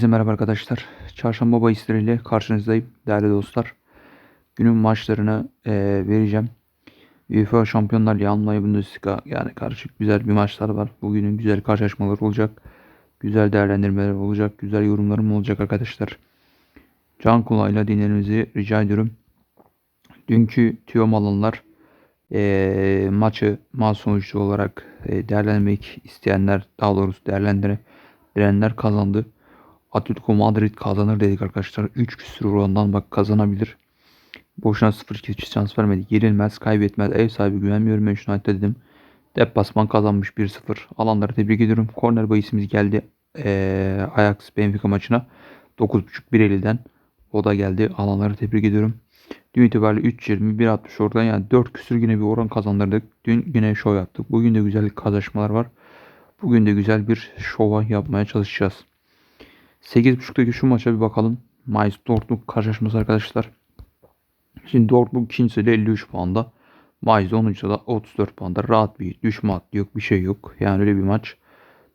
Herkese merhaba arkadaşlar. Çarşamba bahisleriyle karşınızdayım değerli dostlar. Günün maçlarını eee, vereceğim. UEFA Şampiyonlar Ligi Almanya Bundesliga yani karışık güzel bir maçlar var. Bugünün güzel karşılaşmalar olacak. Güzel değerlendirmeler olacak. Güzel yorumlarım olacak arkadaşlar. Can kulağıyla dinlemenizi rica ediyorum. Dünkü tüyom alanlar eee, maçı maç sonucu olarak eee, değerlendirmek isteyenler daha doğrusu değerlendirenler kazandı. Atletico Madrid kazanır dedik arkadaşlar. 3 küsur orandan bak kazanabilir. Boşuna 0-2 şans vermedi. Yenilmez, kaybetmez. Ev sahibi güvenmiyorum. Manchester United dedim. Deplasman kazanmış 1-0. Alanları tebrik ediyorum. Korner bahisimiz geldi. Ee, Ajax Benfica maçına. 9.5 1.50'den. O da geldi. Alanları tebrik ediyorum. Dün itibariyle 3.20 1.60 oradan yani 4 küsür yine bir oran kazandırdık. Dün yine şov yaptık. Bugün de güzel kazançmalar var. Bugün de güzel bir şova yapmaya çalışacağız. 8.5'taki şu maça bir bakalım. Mainz Dortmund karşılaşması arkadaşlar. Şimdi Dortmund ikincisi de 53 puanda. Mainz 10. da 34 puanda. Rahat bir düşme hattı yok. Bir şey yok. Yani öyle bir maç.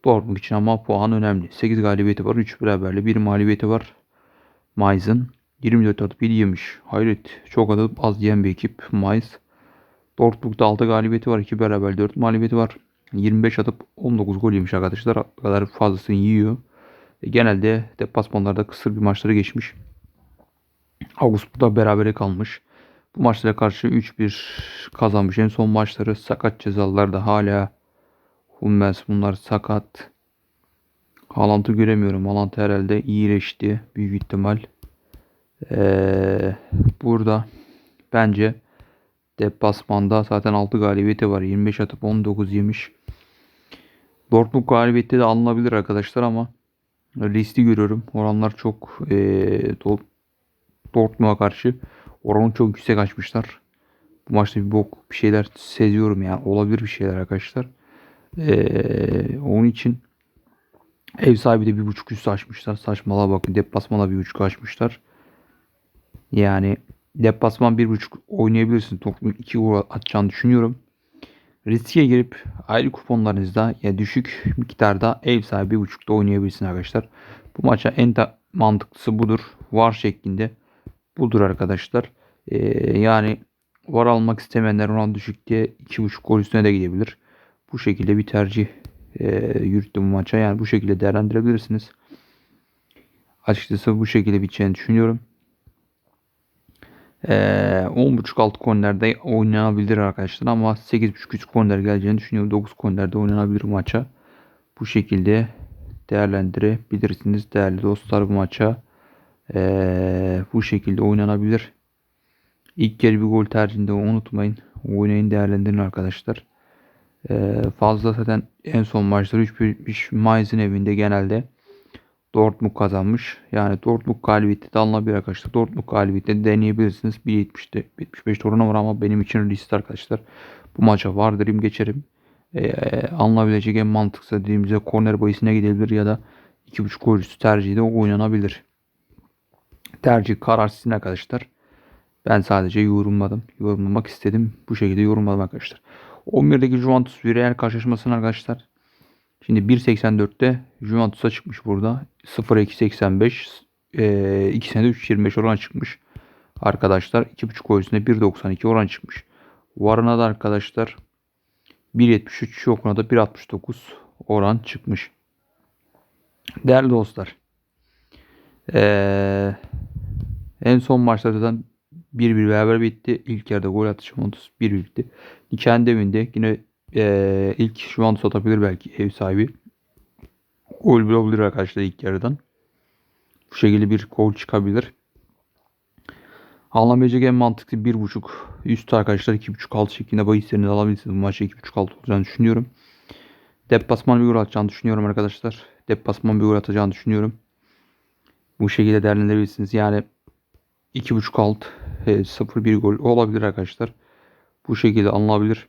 Dortmund için ama puan önemli. 8 galibiyeti var. 3 beraberli. 1 mağlubiyeti var. Mainz'ın. 24 atıp 7 yemiş. Hayret. Çok atıp az yiyen bir ekip. Mainz. Dortmund'da 6 galibiyeti var. 2 beraber 4 mağlubiyeti var. 25 atıp 19 gol yemiş arkadaşlar. O kadar fazlasını yiyor. E, Genelde deplasmanlarda kısır bir maçları geçmiş. Ağustos'ta berabere kalmış. Bu maçlara karşı 3-1 kazanmış. En son maçları sakat cezalılar da hala Hummels bunlar sakat. Haaland'ı göremiyorum. Haaland herhalde iyileşti. Büyük ihtimal. Ee, burada bence deplasmanda zaten 6 galibiyeti var. 25 atıp 19 yemiş. Dortmund galibiyeti de alınabilir arkadaşlar ama riskli görüyorum. Oranlar çok e, Do- Dortmund'a karşı oranı çok yüksek açmışlar. Bu maçta bir bok bir şeyler seziyorum yani. Olabilir bir şeyler arkadaşlar. E, onun için ev sahibi de bir buçuk üstü açmışlar. Saçmalığa bakın. Deplasmana bir buçuk açmışlar. Yani deplasman bir buçuk oynayabilirsin. Dortmund iki gol atacağını düşünüyorum. Riske girip ayrı kuponlarınızda ya düşük miktarda ev sahibi buçukta oynayabilirsiniz arkadaşlar. Bu maça en mantıklısı budur. Var şeklinde budur arkadaşlar. Ee, yani var almak istemeyenler oran düşük diye iki buçuk gol üstüne de gidebilir. Bu şekilde bir tercih e, yürüttüm bu maça. Yani bu şekilde değerlendirebilirsiniz. Açıkçası bu şekilde biteceğini düşünüyorum. Ee, 10.5 alt kornerde oynanabilir arkadaşlar ama 8.5 üst korner geleceğini düşünüyorum. 9 kornerde oynanabilir maça. Bu şekilde değerlendirebilirsiniz değerli dostlar bu maça. Ee, bu şekilde oynanabilir. İlk kere bir gol tercihinde unutmayın. Oynayın değerlendirin arkadaşlar. Ee, fazla zaten en son maçları 3 Mainz'in evinde genelde Dortmund kazanmış. Yani Dortmund galibiyeti de alınabilir arkadaşlar. Dortmund galibiyeti de deneyebilirsiniz. 1.70'te 75 oranı var ama benim için risk arkadaşlar. Bu maça vardırayım geçerim. Ee, alınabilecek en mantıklı dediğimizde korner bayisine gidebilir ya da 2.5 gol üstü tercihi de oynanabilir. Tercih karar sizin arkadaşlar. Ben sadece yorumladım. Yorumlamak istedim. Bu şekilde yorumladım arkadaşlar. 11'deki Juventus Villarreal karşılaşmasını arkadaşlar. Şimdi 1.84'te Juventus'a çıkmış burada. 0.285 e, ikisine de 3.25 oran çıkmış. Arkadaşlar 2.5 gol üstüne 1.92 oran çıkmış. Varına da arkadaşlar 1.73 yokuna da 1.69 oran çıkmış. Değerli dostlar. Ee, en son maçlardan 1-1 beraber bitti. İlk yarıda gol attı Juventus 1 bitti. Kendi evinde yine ee, ilk Juventus atabilir belki ev sahibi. Gol bulabilir arkadaşlar ilk yarıdan. Bu şekilde bir gol çıkabilir. Alınabilecek en mantıklı 1.5 üst arkadaşlar 2.5 alt şeklinde bahislerini alabilirsiniz. Bu maçta 2.5 alt olacağını düşünüyorum. Deplasman bir gol atacağını düşünüyorum arkadaşlar. Deplasman bir gol atacağını düşünüyorum. Bu şekilde değerlendirebilirsiniz. Yani 2.5 alt 0-1 gol olabilir arkadaşlar. Bu şekilde alınabilir.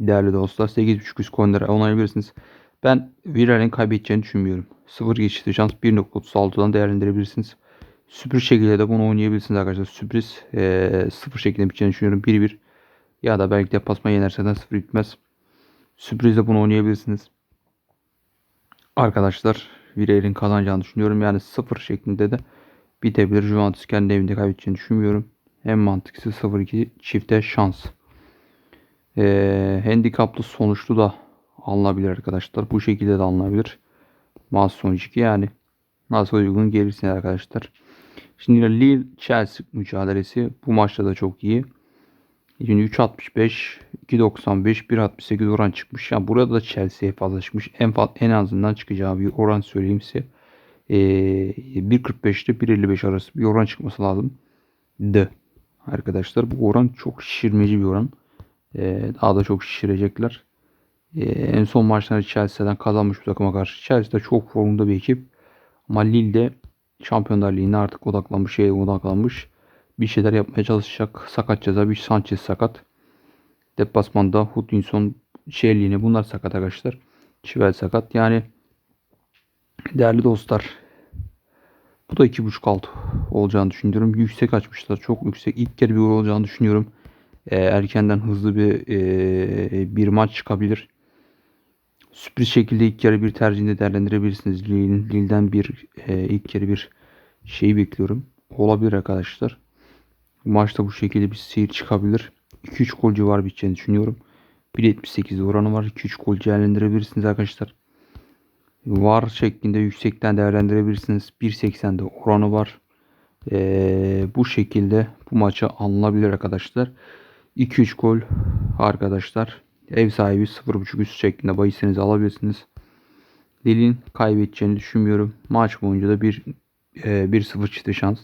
Değerli dostlar 8.5 üst coinlere onaylayabilirsiniz. Ben Villarreal'in kaybedeceğini düşünmüyorum. 0 geçişli şans 1.36'dan değerlendirebilirsiniz. Sürpriz şekilde de bunu oynayabilirsiniz arkadaşlar. Sürpriz e, 0 şeklinde biteceğini düşünüyorum. 1-1 ya da belki de pasma yenerse 0 bitmez. Sürprizde bunu oynayabilirsiniz. Arkadaşlar Villarreal'in kazanacağını düşünüyorum. Yani sıfır şeklinde de bitebilir. Juventus kendi evinde kaybedeceğini düşünmüyorum. En mantıklısı 0-2 çifte şans. Ee, handikaplı sonuçlu da alınabilir arkadaşlar. Bu şekilde de alınabilir. Mas sonuç 2 yani. Nasıl uygun gelirsin arkadaşlar. Şimdi Lille Chelsea mücadelesi bu maçta da çok iyi. Şimdi 3.65, 2.95, 1.68 oran çıkmış. Yani burada da Chelsea'ye fazla çıkmış. En en azından çıkacağı bir oran söyleyeyim size. Ee, 1.45 ile 1.55 arası bir oran çıkması lazım. De. Arkadaşlar bu oran çok şişirmeci bir oran. Ee, daha da çok şişirecekler. Ee, en son maçlarda Chelsea'den kazanmış bir takıma karşı. Chelsea de çok formunda bir ekip. Ama Lille de Şampiyonlar Ligi'ne artık odaklanmış, şeye odaklanmış. Bir şeyler yapmaya çalışacak. Sakat ceza bir Sanchez sakat. Deplasmanda Hutchinson, Şerliğine bunlar sakat arkadaşlar. Çivel sakat. Yani değerli dostlar bu da 2.5 alt olacağını düşünüyorum. Yüksek açmışlar. Çok yüksek. İlk kere bir gol olacağını düşünüyorum. E, erkenden hızlı bir e, bir maç çıkabilir. Sürpriz şekilde ilk yarı bir tercihinde değerlendirebilirsiniz. Lille'den Lille'den bir e, ilk yarı bir şeyi bekliyorum. Olabilir arkadaşlar. Maçta bu şekilde bir seyir çıkabilir. 2-3 gol civarı biteceğini düşünüyorum. 1.78 oranı var. 2-3 gol değerlendirebilirsiniz arkadaşlar. Var şeklinde yüksekten değerlendirebilirsiniz. 1.80'de oranı var. Ee, bu şekilde bu maça alınabilir arkadaşlar. 2-3 gol arkadaşlar. Ev sahibi 0.5 üst şeklinde bahisinizi alabilirsiniz. Lille'in kaybedeceğini düşünmüyorum. Maç boyunca da bir e, 1-0 çifte şans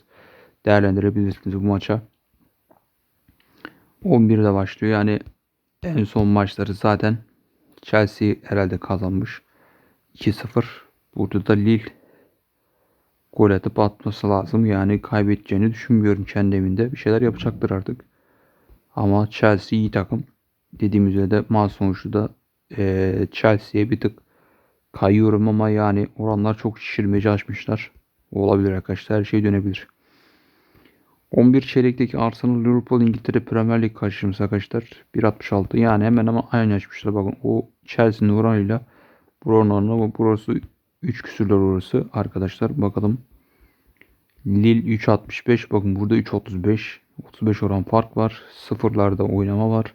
değerlendirebilirsiniz bu maça. 11'de başlıyor. Yani en son maçları zaten Chelsea herhalde kazanmış. 2-0. Burada da Lille gol atıp atması lazım. Yani kaybedeceğini düşünmüyorum kendi evinde. Bir şeyler yapacaktır artık. Ama Chelsea iyi takım. Dediğim üzere de maç sonuçta da e, Chelsea'ye bir tık kayıyorum ama yani oranlar çok şişirmeci açmışlar. Olabilir arkadaşlar. Her şey dönebilir. 11 çeyrekteki Arsenal Liverpool İngiltere Premier Lig karşılaşması arkadaşlar. 1.66 yani hemen ama aynı açmışlar. Bakın o Chelsea'nin oranıyla buranın oranı burası 3 küsürler orası arkadaşlar. Bakalım. Lille 3.65 bakın burada 3.35 35 oran fark var. Sıfırlarda oynama var.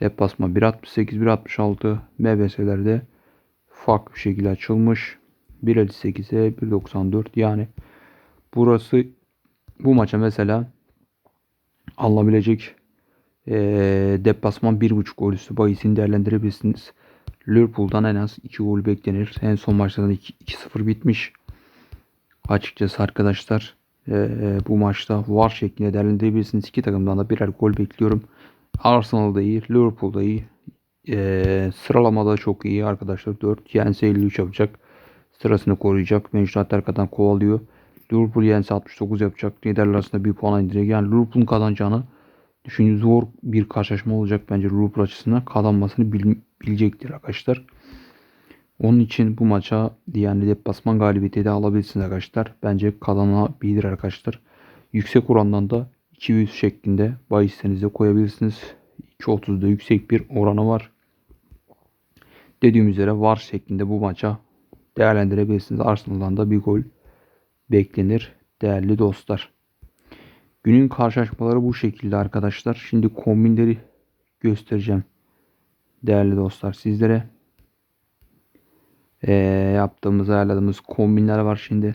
Deplasma 1.68 1.66 MBS'lerde farklı bir şekilde açılmış. 1.58'e 1.94 yani burası bu maça mesela alınabilecek e, deplasman 1.5 gol üstü bahisini değerlendirebilirsiniz. Liverpool'dan en az 2 gol beklenir. En son maçlarda 2-0 bitmiş. Açıkçası arkadaşlar e, bu maçta var şeklinde değerlendirebilirsiniz. İki takımdan da birer gol bekliyorum. Arsenal'da iyi, Liverpool'da iyi. E, sıralamada çok iyi arkadaşlar. 4 yense 53 yapacak. Sırasını koruyacak. Manchester arkadan kovalıyor. Liverpool yense 69 yapacak. Liderler arasında bir puan indirecek. Yani Liverpool'un kazanacağını düşünün zor bir karşılaşma olacak bence Liverpool açısından. Kazanmasını bil, bilecektir arkadaşlar. Onun için bu maça yani deplasman galibiyeti de alabilirsiniz arkadaşlar. Bence kazanabilir arkadaşlar. Yüksek orandan da 200 şeklinde bahislerinize koyabilirsiniz. 2.30'da yüksek bir oranı var. Dediğim üzere var şeklinde bu maça değerlendirebilirsiniz. Arsenal'dan da bir gol beklenir değerli dostlar. Günün karşılaşmaları bu şekilde arkadaşlar. Şimdi kombinleri göstereceğim değerli dostlar sizlere. Ee, yaptığımız ayarladığımız kombinler var şimdi.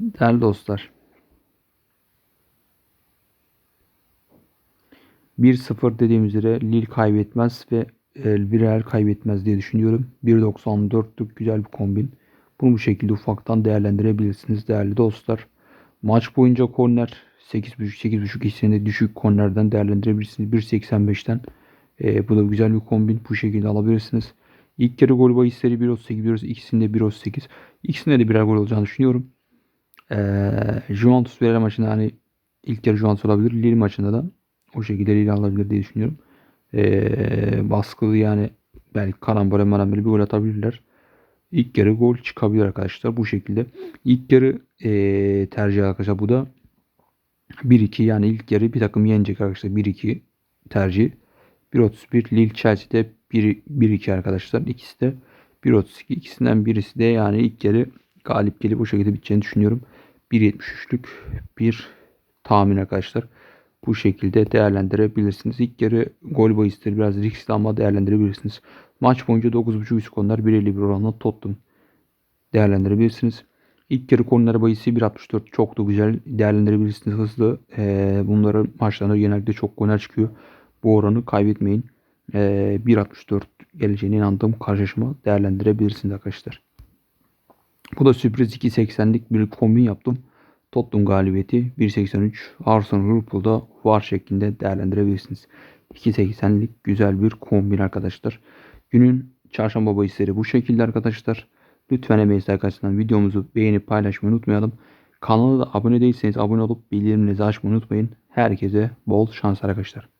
Değerli dostlar. 1-0 dediğim üzere Lille kaybetmez ve Villarreal kaybetmez diye düşünüyorum. 1.94'lük güzel bir kombin. Bunu bu şekilde ufaktan değerlendirebilirsiniz değerli dostlar. Maç boyunca korner 8.5 8.5 hissinde düşük kornerden değerlendirebilirsiniz. 1.85'ten e, bu da güzel bir kombin. Bu şekilde alabilirsiniz. İlk kere gol bahisleri 1.38 1.38 ikisinde 1.38. İkisinde de birer gol olacağını düşünüyorum. E, Juventus Villarreal maçında hani ilk kere Juventus olabilir. Lille maçında da o şekilde Lille alabilir diye düşünüyorum. E, baskılı yani belki karambole marambole bir gol atabilirler. İlk yarı gol çıkabilir arkadaşlar bu şekilde. İlk yarı e, tercih arkadaşlar bu da 1-2 yani ilk yarı bir takım yenecek arkadaşlar 1-2 tercih. 1-31 Lille Chelsea'de 1-2 arkadaşlar. İkisi de 1.32 ikisinden birisi de yani ilk yarı galip gelip bu şekilde biteceğini düşünüyorum. 1.73'lük bir tahmin arkadaşlar. Bu şekilde değerlendirebilirsiniz. İlk yarı gol bahisleri biraz riskli ama değerlendirebilirsiniz. Maç boyunca 9.5 üst konular 1.51 oranla Tottenham değerlendirebilirsiniz. İlk yarı konuları bahisi 1.64 çok da güzel değerlendirebilirsiniz hızlı. Ee, bunların maçlarında genellikle çok goller çıkıyor. Bu oranı kaybetmeyin. Ee, 1.64 geleceğine inandığım karşılaşma değerlendirebilirsiniz arkadaşlar. Bu da sürpriz 2.80'lik bir kombin yaptım. Tottenham galibiyeti 1.83 Arsenal Liverpool'da var şeklinde değerlendirebilirsiniz. 2.80'lik güzel bir kombin arkadaşlar. Günün çarşamba bahisleri bu şekilde arkadaşlar. Lütfen emeğiniz arkadaşlar videomuzu beğenip paylaşmayı unutmayalım. Kanala da abone değilseniz abone olup bildirimlerinizi açmayı unutmayın. Herkese bol şans arkadaşlar.